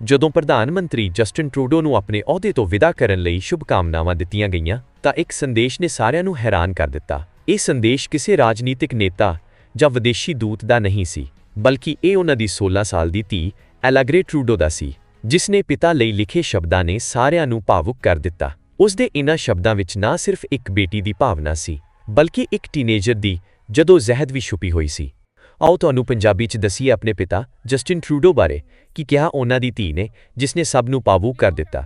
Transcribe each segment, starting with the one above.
ਜਦੋਂ ਪ੍ਰਧਾਨ ਮੰਤਰੀ ਜਸਟਿਨ ਟਰੂਡੋ ਨੂੰ ਆਪਣੇ ਅਹੁਦੇ ਤੋਂ ਵਿਦਾ ਕਰਨ ਲਈ ਸ਼ੁਭਕਾਮਨਾਵਾਂ ਦਿੱਤੀਆਂ ਗਈਆਂ, ਤਾਂ ਇੱਕ ਸੰਦੇਸ਼ ਨੇ ਸਾਰਿਆਂ ਨੂੰ ਹੈਰਾਨ ਕਰ ਦਿੱਤਾ। ਇਹ ਸੰਦੇਸ਼ ਕਿਸੇ ਰਾਜਨੀਤਿਕ ਨੇਤਾ ਜਾਂ ਵਿਦੇਸ਼ੀ ਦੂਤ ਦਾ ਨਹੀਂ ਸੀ, ਬਲਕਿ ਇਹ ਉਹਨਾਂ ਦੀ 16 ਸਾਲ ਦੀ ਧੀ ਐਲਾਗਰੇ ਟਰੂਡੋ ਦਾ ਸੀ, ਜਿਸ ਨੇ ਪਿਤਾ ਲਈ ਲਿਖੇ ਸ਼ਬਦਾਂ ਨੇ ਸਾਰਿਆਂ ਨੂੰ ਭਾਵੁਕ ਕਰ ਦਿੱਤਾ। ਉਸ ਦੇ ਇਨ੍ਹਾਂ ਸ਼ਬਦਾਂ ਵਿੱਚ ਨਾ ਸਿਰਫ ਇੱਕ ਬੇਟੀ ਦੀ ਭਾਵਨਾ ਸੀ, ਬਲਕਿ ਇੱਕ ਟੀਨੇਜਰ ਦੀ, ਜਦੋਂ ਜ਼ਹਿਦ ਵੀ ਛੁਪੀ ਹੋਈ ਸੀ। ਆਓ ਤੁਹਾਨੂੰ ਪੰਜਾਬੀ 'ਚ ਦਸੀਏ ਆਪਣੇ ਪਿਤਾ, ਜਸਟਿਨ ਟਰੂਡੋ ਬਾਰੇ, ਕਿ ਕਿਹਾ ਉਹਨਾਂ ਦੀ ਧੀ ਨੇ ਜਿਸ ਨੇ ਸਭ ਨੂੰ ਭਾਵੁਕ ਕਰ ਦਿੱਤਾ।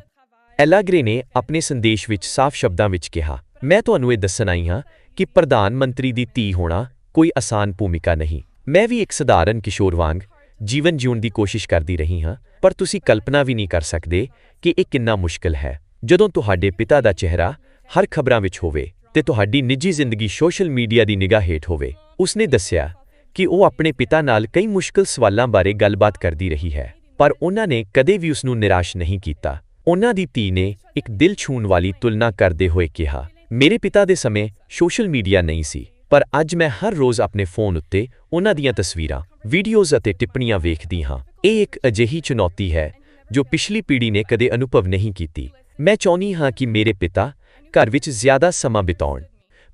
ਐਲਾਗਰੇ ਨੇ ਆਪਣੇ ਸੰਦੇਸ਼ ਵਿੱਚ ਸਾਫ਼ ਸ਼ਬਦਾਂ ਵਿੱਚ ਕਿਹਾ, ਮੈਂ ਤੁਹਾਨੂੰ ਇਹ ਦੱਸਣ ਆਈ ਹਾਂ ਕਿ ਪ੍ਰਧਾਨ ਮੰਤਰੀ ਦੀ ਧੀ ਹੋਣਾ ਕੋਈ ਆਸਾਨ ਭੂਮਿਕਾ ਨਹੀਂ। ਮੈਂ ਵੀ ਇੱਕ ਸਧਾਰਨ ਕਿਸ਼ੋਰ ਵਾਂਗ ਜੀਵਨ ਜਿਉਣ ਦੀ ਕੋਸ਼ਿਸ਼ ਕਰਦੀ ਰਹੀ ਹਾਂ, ਪਰ ਤੁਸੀਂ ਕਲਪਨਾ ਵੀ ਨਹੀਂ ਕਰ ਸਕਦੇ ਕਿ ਇਹ ਕਿੰਨਾ ਮੁਸ਼ਕਲ ਹੈ। ਜਦੋਂ ਤੁਹਾਡੇ ਪਿਤਾ ਦਾ ਚਿਹਰਾ ਹਰ ਖਬਰਾਂ ਵਿੱਚ ਹੋਵੇ ਤੇ ਤੁਹਾਡੀ ਨਿੱਜੀ ਜ਼ਿੰਦਗੀ ਸੋਸ਼ਲ ਮੀਡੀਆ ਦੀ ਨਿਗਾਹ ਹੇਠ ਹੋਵੇ, ਉਸਨੇ ਦੱਸਿਆ ਕਿ ਉਹ ਆਪਣੇ ਪਿਤਾ ਨਾਲ ਕਈ ਮੁਸ਼ਕਲ ਸਵਾਲਾਂ ਬਾਰੇ ਗੱਲਬਾਤ ਕਰਦੀ ਰਹੀ ਹੈ, ਪਰ ਉਹਨਾਂ ਨੇ ਕਦੇ ਵੀ ਉਸ ਨੂੰ ਨਿਰਾਸ਼ ਨਹੀਂ ਕੀਤਾ। ਉਹਨਾਂ ਦੀ ਧੀ ਨੇ ਇੱਕ ਦਿਲ ਛੂਣ ਵਾਲੀ ਤੁਲਨਾ ਕਰਦੇ ਹੋਏ ਕਿਹਾ, ਮੇਰੇ ਪਿਤਾ ਦੇ ਸਮੇਂ ਸੋਸ਼ਲ ਮੀਡੀਆ ਨਹੀਂ ਸੀ, ਪਰ ਅੱਜ ਮੈਂ ਹਰ ਰੋਜ਼ ਆਪਣੇ ਫੋਨ ਉੱਤੇ ਉਹਨਾਂ ਦੀਆਂ ਤਸਵੀਰਾਂ, ਵੀਡੀਓਜ਼ ਅਤੇ ਟਿੱਪਣੀਆਂ ਵੇਖਦੀ ਹਾਂ। ਇਹ ਇੱਕ ਅਜਿਹੀ ਚੁਣੌਤੀ ਹੈ ਜੋ ਪਿਛਲੀ ਪੀੜ੍ਹੀ ਨੇ ਕਦੇ ਅਨੁਭਵ ਨਹੀਂ ਕੀਤੀ। ਮੈਂ ਚਾਹੁੰਦੀ ਹਾਂ ਕਿ ਮੇਰੇ ਪਿਤਾ ਘਰ ਵਿੱਚ ਜ਼ਿਆਦਾ ਸਮਾਂ ਬਿਤਾਉਣ,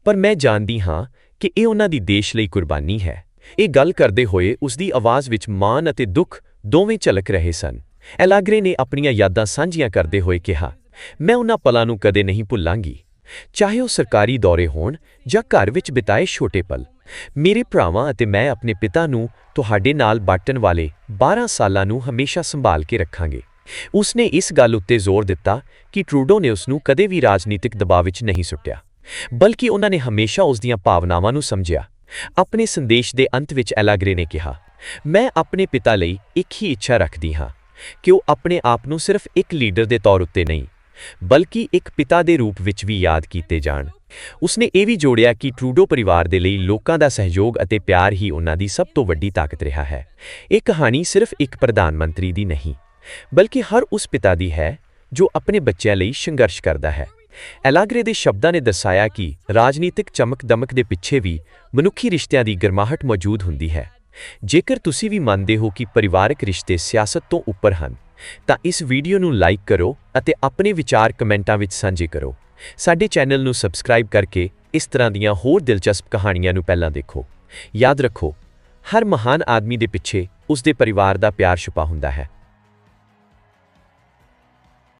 ਪਰ ਮੈਂ ਜਾਣਦੀ ਹਾਂ ਕਿ ਇਹ ਉਹਨਾਂ ਦੀ ਦੇਸ਼ ਲਈ ਕੁਰਬਾਨੀ ਹੈ। ਇਹ ਗੱਲ ਕਰਦੇ ਹੋਏ ਉਸ ਦੀ ਆਵਾਜ਼ ਵਿੱਚ ਮਾਣ ਅਤੇ ਦੁੱਖ ਦੋਵੇਂ ਝਲਕ ਰਹੇ ਸਨ। ਐਲਾਗਰੇ ਨੇ ਆਪਣੀਆਂ ਯਾਦਾਂ ਸਾਂਝੀਆਂ ਕਰਦੇ ਹੋਏ ਕਿਹਾ, ਮੈਂ ਉਹਨਾਂ ਪਲਾਂ ਨੂੰ ਕਦੇ ਨਹੀਂ ਭੁੱਲਾਂਗੀ। ਚਾਹੇ ਉਹ ਸਰਕਾਰੀ ਦੌਰੇ ਹੋਣ ਜਾਂ ਘਰ ਵਿੱਚ ਬਿਤਾਏ ਛੋਟੇ ਪਲ। ਮੇਰੇ ਭਰਾਵਾਂ ਅਤੇ ਮੈਂ ਆਪਣੇ ਪਿਤਾ ਨੂੰ ਤੁਹਾਡੇ ਨਾਲ ਬਾਟਣ ਵਾਲੇ 12 ਸਾਲਾਂ ਨੂੰ ਹਮੇਸ਼ਾ ਸੰਭਾਲ ਕੇ ਰੱਖਾਂਗੇ। ਉਸਨੇ ਇਸ ਗੱਲ ਉੱਤੇ ਜ਼ੋਰ ਦਿੱਤਾ ਕਿ ਟਰੂਡੋ ਨੇ ਉਸ ਨੂੰ ਕਦੇ ਵੀ ਰਾਜਨੀਤਿਕ ਦਬਾਅ ਵਿੱਚ ਨਹੀਂ ਸੁੱਟਿਆ, ਬਲਕਿ ਉਹਨਾਂ ਨੇ ਹਮੇਸ਼ਾ ਉਸ ਦੀਆਂ ਭਾਵਨਾਵਾਂ ਨੂੰ ਸਮਝਿਆ। ਆਪਣੇ ਸੰਦੇਸ਼ ਦੇ ਅੰਤ ਵਿੱਚ ਐਲਾਗਰੇ ਨੇ ਕਿਹਾ, ਮੈਂ ਆਪਣੇ ਪਿਤਾ ਲਈ ਇੱਕ ਹੀ ਇੱਛਾ ਰੱਖਦੀ ਹਾਂ ਕਿ ਉਹ ਆਪਣੇ ਆਪ ਨੂੰ ਸਿਰਫ ਇੱਕ ਲੀਡਰ ਦੇ ਤੌਰ ਉੱਤੇ ਨਹੀਂ, ਬਲਕਿ ਇੱਕ ਪਿਤਾ ਦੇ ਰੂਪ ਵਿੱਚ ਵੀ ਯਾਦ ਕੀਤੇ ਜਾਣ। ਉਸਨੇ ਇਹ ਵੀ ਜੋੜਿਆ ਕਿ ਟਰੂਡੋ ਪਰਿਵਾਰ ਦੇ ਲਈ ਲੋਕਾਂ ਦਾ ਸਹਿਯੋਗ ਅਤੇ ਪਿਆਰ ਹੀ ਉਹਨਾਂ ਦੀ ਸਭ ਤੋਂ ਵੱਡੀ ਤਾਕਤ ਰਿਹਾ ਹੈ। ਇਹ ਕਹਾਣੀ ਸਿਰਫ ਇੱਕ ਪ੍ਰਧਾਨ ਮੰਤਰੀ ਦੀ ਨਹੀਂ, ਬਲਕਿ ਹਰ ਉਸ ਪਿਤਾ ਦੀ ਹੈ ਜੋ ਆਪਣੇ ਬੱਚਿਆਂ ਲਈ ਸੰਘਰਸ਼ ਕਰਦਾ ਹੈ। ਐਲਾਗਰੇ ਦੇ ਸ਼ਬਦਾਂ ਨੇ ਦਰਸਾਇਆ ਕਿ ਰਾਜਨੀਤਿਕ ਚਮਕ-ਦਮਕ ਦੇ ਪਿੱਛੇ ਵੀ ਮਨੁੱਖੀ ਰਿਸ਼ਤਿਆਂ ਦੀ ਗਰਮਾਹਟ ਮੌਜੂਦ ਹੁੰਦੀ ਹੈ। ਜੇਕਰ ਤੁਸੀਂ ਵੀ ਮੰਨਦੇ ਹੋ ਕਿ ਪਰਿਵਾਰਕ ਰਿਸ਼ਤੇ ਸਿਆਸਤ ਤੋਂ ਉੱਪਰ ਹਨ, ਤਾਂ ਇਸ ਵੀਡੀਓ ਨੂੰ ਲਾਈਕ ਕਰੋ ਅਤੇ ਆਪਣੇ ਵਿਚਾਰ ਕਮੈਂਟਾਂ ਵਿੱਚ ਸਾਂਝੇ ਕਰੋ। ਸਾਡੇ ਚੈਨਲ ਨੂੰ ਸਬਸਕ੍ਰਾਈਬ ਕਰਕੇ ਇਸ ਤਰ੍ਹਾਂ ਦੀਆਂ ਹੋਰ ਦਿਲਚਸਪ ਕਹਾਣੀਆਂ ਨੂੰ ਪਹਿਲਾਂ ਦੇਖੋ। ਯਾਦ ਰੱਖੋ, ਹਰ ਮਹਾਨ ਆਦਮੀ ਦੇ ਪਿੱਛੇ ਉਸ ਦੇ ਪਰਿਵਾਰ ਦਾ ਪਿਆਰ ਛੁਪਾ ਹੁੰਦਾ ਹੈ।